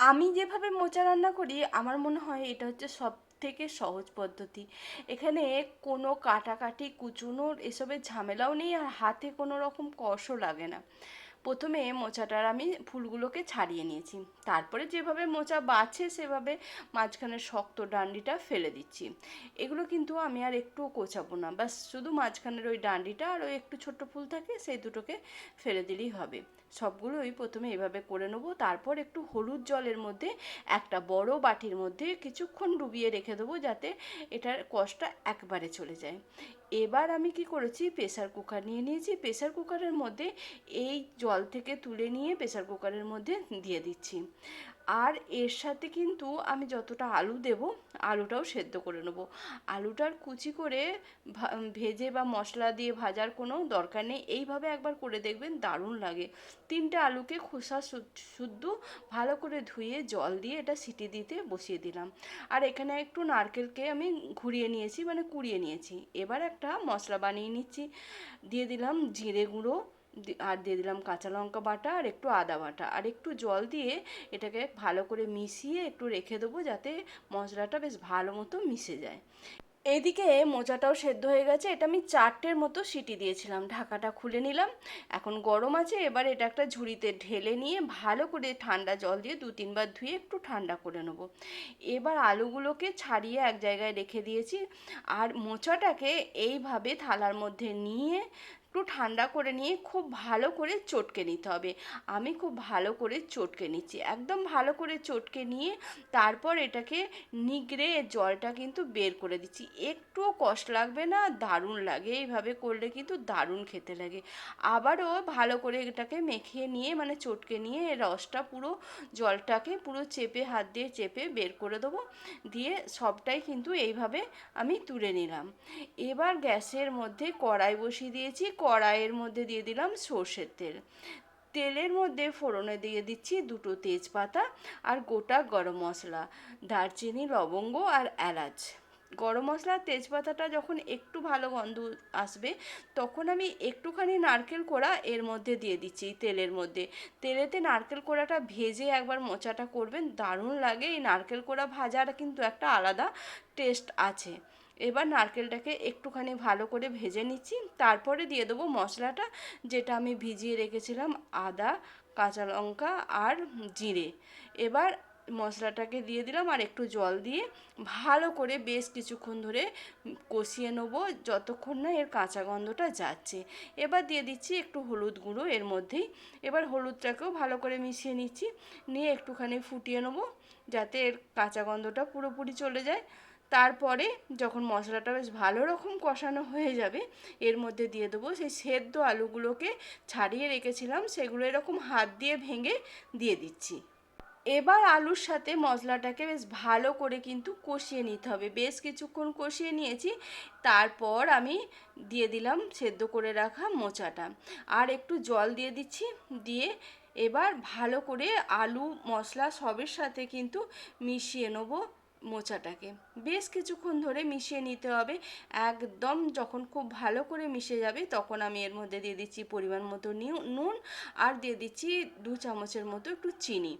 আমি যেভাবে মোচা রান্না করি, আমার মনে হয় এটা হচ্ছে সব থেকে সহজ পদ্ধতি। এখানে কোনো কাটাকাটি কুচুনোর এসবের ঝামেলাও নেই আর হাতে কোনো রকম কষও লাগে না। প্রথমে মোচাটার আমি ফুলগুলোকে ছাড়িয়ে নিয়েছি। তারপরে যেভাবে মোচা বাছে, সেভাবে মাঝখানের শক্ত ডান্ডিটা ফেলে দিচ্ছি। এগুলো কিন্তু আমি আর একটুও কোচাবো না। বাস শুধু মাঝখানের ওই ডান্ডিটা আর ওই একটু ছোট্ট ফুল থাকে, সেই দুটোকে ফেলে দিলেই হবে। সবগুলোই প্রথমে এভাবে করে নেব। তারপর একটু হলুদ জলের মধ্যে একটা বড় বাটির মধ্যে কিছুক্ষণ ডুবিয়ে রেখে দেবো যাতে এটার কষটা একবারে চলে যায়। এবার আমি কি করেছি? প্রেসার কুকার নিয়ে নিয়েছি। প্রেসার কুকারের মধ্যে এই জল থেকে তুলে নিয়ে প্রেসার কুকারের মধ্যে দিয়ে দিচ্ছি। আর এর সাথে কিন্তু আমি যতটা আলু দেব, আলুটাও সেদ্ধ করে নেব। আলুটার কুচি করে ভেজে বা মশলা দিয়ে ভাজার কোনো দরকার নেই। এইভাবে একবার করে দেখবেন দারুণ লাগে। তিনটে আলুকে খোসা শুদ্ধ ভালো করে ধুয়ে জল দিয়ে এটা সিটি দিতে বসিয়ে দিলাম। আর এখানে একটু নারকেলকে আমি ঘুরিয়ে নিয়েছি মানে কুড়িয়ে নিয়েছি। এবার একটা মশলা বানিয়ে নিচ্ছি। দিয়ে দিলাম জিরে গুঁড়ো আর দিয়ে দিলাম কাঁচা লঙ্কা বাটা আর একটু আদা বাটা। আর একটু জল দিয়ে এটাকে ভালো করে মিশিয়ে একটু রেখে দেবো যাতে মশলাটা বেশ ভালো মতো মিশে যায়। এইদিকে মোচাটাও সেদ্ধ হয়ে গেছে। এটা আমি চারটের মতো সিটি দিয়েছিলাম। ঢাকাটা খুলে নিলাম। এখন গরম আছে। এবার এটা একটা ঝুড়িতে ঢেলে নিয়ে ভালো করে ঠান্ডা জল দিয়ে দু তিনবার ধুয়ে একটু ঠান্ডা করে নেব। এবার আলুগুলোকে ছাড়িয়ে এক জায়গায় রেখে দিয়েছি। আর মোচাটাকে এইভাবে থালার মধ্যে নিয়ে একটু ঠান্ডা করে নিয়ে খুব ভালো করে চটকে নিতে হবে। আমি খুব ভালো করে চটকে নিচ্ছি। একদম ভালো করে চটকে নিয়ে তারপর এটাকে নিগড়ে জলটা কিন্তু বের করে দিচ্ছি। একটুও কষ্ট লাগবে না, দারুণ লাগে। এইভাবে করলে কিন্তু দারুণ খেতে লাগে। আবারও ভালো করে এটাকে মেখে নিয়ে মানে চটকে নিয়ে রসটা পুরো, জলটাকে পুরো চেপে, হাত দিয়ে চেপে বের করে দেবো। দিয়ে সবটাই কিন্তু এইভাবে আমি তুলে নিলাম। এবার গ্যাসের মধ্যে কড়াই বসিয়ে দিয়েছি। কড়াইয়ের মধ্যে দিয়ে দিলাম সর্ষের তেল। তেলের মধ্যে ফোড়নে দিয়ে দিচ্ছি দুটো তেজপাতা আর গোটা গরম মশলা, দারচিনি, লবঙ্গ আর এলাচ। গরম মশলা তেজপাতাটা যখন একটু ভালো গন্ধ আসবে, তখন আমি একটুখানি নারকেল কোড়া এর মধ্যে দিয়ে দিচ্ছি তেলের মধ্যে। তেলেতে নারকেল কোড়াটা ভেজে একবার মোচাটা করবেন, দারুণ লাগে। এই নারকেল কোড়া ভাজার কিন্তু একটা আলাদা টেস্ট আছে। এবার নারকেলটাকে একটুখানি ভালো করে ভেজে নিচ্ছি। তারপরে দিয়ে দেবো মশলাটা, যেটা আমি ভিজিয়ে রেখেছিলাম আদা, কাঁচা লঙ্কা আর জিরে। এবার মশলাটাকে দিয়ে দিলাম আর একটু জল দিয়ে ভালো করে বেশ কিছুক্ষণ ধরে কষিয়ে নেব, যতক্ষণ না এর কাঁচা গন্ধটা যাচ্ছে। এবার দিয়ে দিচ্ছি একটু হলুদ গুঁড়ো এর মধ্যেই। এবার হলুদটাকেও ভালো করে মিশিয়ে নিচ্ছি, নিয়ে একটুখানি ফুটিয়ে নেব, যাতে এর কাঁচা গন্ধটা পুরোপুরি চলে যায়। তারপরে যখন মশলাটা বেশ ভালো রকম কষানো হয়ে যাবে, এর মধ্যে দিয়ে দেবো সেই সেদ্ধ আলুগুলোকে ছাড়িয়ে রেখেছিলাম, সেগুলো এরকম হাত দিয়ে ভেঙে দিয়ে দিচ্ছি। এবার আলুর সাথে মশলাটাকে বেশ ভালো করে কিন্তু কষিয়ে নিতে হবে। বেশ কিছুক্ষণ কষিয়ে নিয়েছি, তারপর আমি দিয়ে দিলাম সেদ্ধ করে রাখা মোচাটা। আর একটু জল দিয়ে দিচ্ছি, দিয়ে এবার ভালো করে আলু মশলা সবের সাথে কিন্তু মিশিয়ে নেব। মোচাটাকে। বেশ কিছুক্ষণ ধরে মিশিয়ে নিতে হবে। একদম যখন খুব ভালো করে মিশে যাবে তখন আমি এর মধ্যে দিয়ে দিচ্ছি পরিমাণ মতো নুন আর দিয়ে দিচ্ছি দু চামচের মতো একটু চিনি।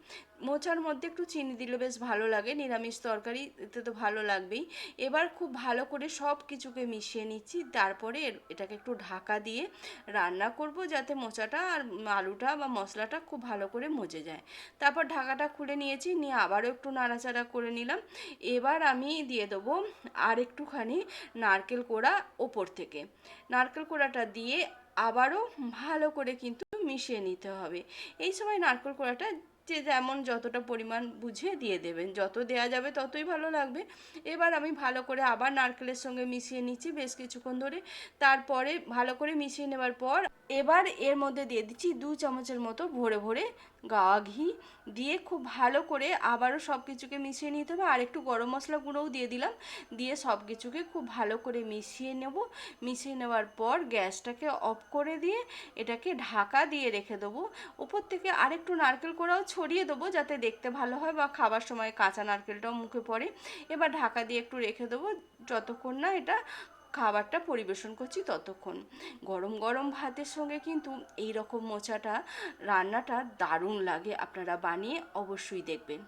মোচার মধ্যে একটু চিনি দিলে বেশ ভালো লাগে, নিরামিষ তরকারি এতে তো ভালো লাগবেই। এবার খুব ভালো করে সব কিছুকে মিশিয়ে নিচ্ছি, তারপরে এটাকে একটু ঢাকা দিয়ে রান্না করব যাতে মোচাটা আর আলুটা বা মশলাটা খুব ভালো করে মজে যায়। তারপর ঢাকাটা খুলে নিয়েছি, নিয়ে আবারও একটু নাড়াচাড়া করে নিলাম। এবার আমি দিয়ে দেবো আর একটুখানি নারকেল কোড়া ওপর থেকে। নারকেল কোড়াটা দিয়ে আবারও ভালো করে কিন্তু মিশিয়ে নিতে হবে। এই সময় নারকেল কোড়াটা যে যেমন যতটা পরিমাণ বুঝিয়ে দিয়ে দেবেন, যত দেয়া যাবে ততই ভালো লাগবে। এবার আমি ভালো করে আবার নারকেলের সঙ্গে মিশিয়ে নিচ্ছি বেশ কিছুক্ষণ ধরে। তারপরে ভালো করে মিশিয়ে নেওয়ার পর এবার এর মধ্যে দিয়ে দিচ্ছি দু চামচের মতো ভরে ভরে গাওয়া ঘি দিয়ে খুব ভালো করে আবারও সব কিছুকে মিশিয়ে নিতে হবে। আর একটু গরম মশলা গুঁড়োও দিয়ে দিলাম। দিয়ে সব কিছুকে খুব ভালো করে মিশিয়ে নেব। মিশিয়ে নেওয়ার পর গ্যাসটাকে অফ করে দিয়ে এটাকে ঢাকা দিয়ে রেখে দেবো। উপর থেকে আরেকটু নারকেল কোড়াও ছড়িয়ে দেবো যাতে দেখতে ভালো হয় বা খাবার সময় কাঁচা নারকেলটাও মুখে পড়ে। এবার ঢাকা দিয়ে একটু রেখে দেবো। যতক্ষণ না এটা খাবারটা পরিবেশন করছি ততক্ষণ। গরম গরম ভাতের সঙ্গে কিন্তু এই রকম মোচাটা, রান্নাটা দারুণ লাগে। আপনারা বানিয়ে অবশ্যই দেখবেন।